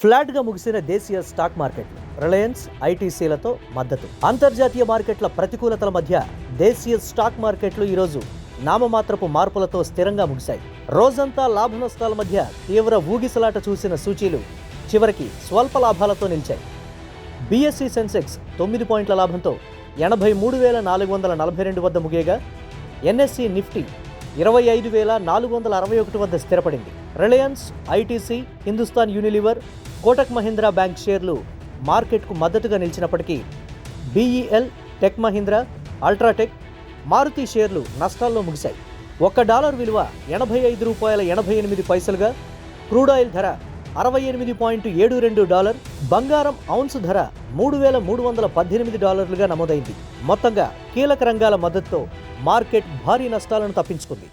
ఫ్లాట్గా ముగిసిన దేశీయ స్టాక్ మార్కెట్లు రిలయన్స్ ఐటీసీలతో మద్దతు. అంతర్జాతీయ మార్కెట్ల ప్రతికూలతల మధ్య దేశీయ స్టాక్ మార్కెట్లు ఈరోజు నామమాత్రపు మార్పులతో స్థిరంగా ముగిశాయి. రోజంతా లాభ నష్టాల మధ్య తీవ్ర ఊగిసలాట చూసిన సూచీలు చివరికి స్వల్ప లాభాలతో నిలిచాయి. బీఎస్సీ సెన్సెక్స్ తొమ్మిది పాయింట్ల లాభంతో ఎనభై మూడు వేల నాలుగు వందల నలభై రెండు వద్ద ముగియగా ఎన్ఎస్సి నిఫ్టీ ఇరవై ఐదు వేల నాలుగు వందల అరవై ఒకటి వద్ద స్థిరపడింది. Reliance ITC Hindustan Unilever Kotak Mahindra bank షేర్లు మార్కెట్కు మద్దతుగా నిలిచినప్పటికీ BEL tech Mahindra UltraTech Maruti షేర్లు నష్టాల్లో ముగిశాయి. ఒక్క డాలర్ విలువ ఎనభై ఐదు రూపాయల ఎనభై ఎనిమిది పైసలుగా క్రూడ్ ఆయిల్ ధర అరవై ఎనిమిది పాయింట్ ఏడు రెండు డాలర్ బంగారం ఔన్స్ ధర మూడు వేల మూడు వందల పద్దెనిమిది డాలర్లుగా నమోదైంది. మొత్తంగా కీలక రంగాల మద్దతుతో మార్కెట్ భారీ నష్టాలను తప్పించుకుంది.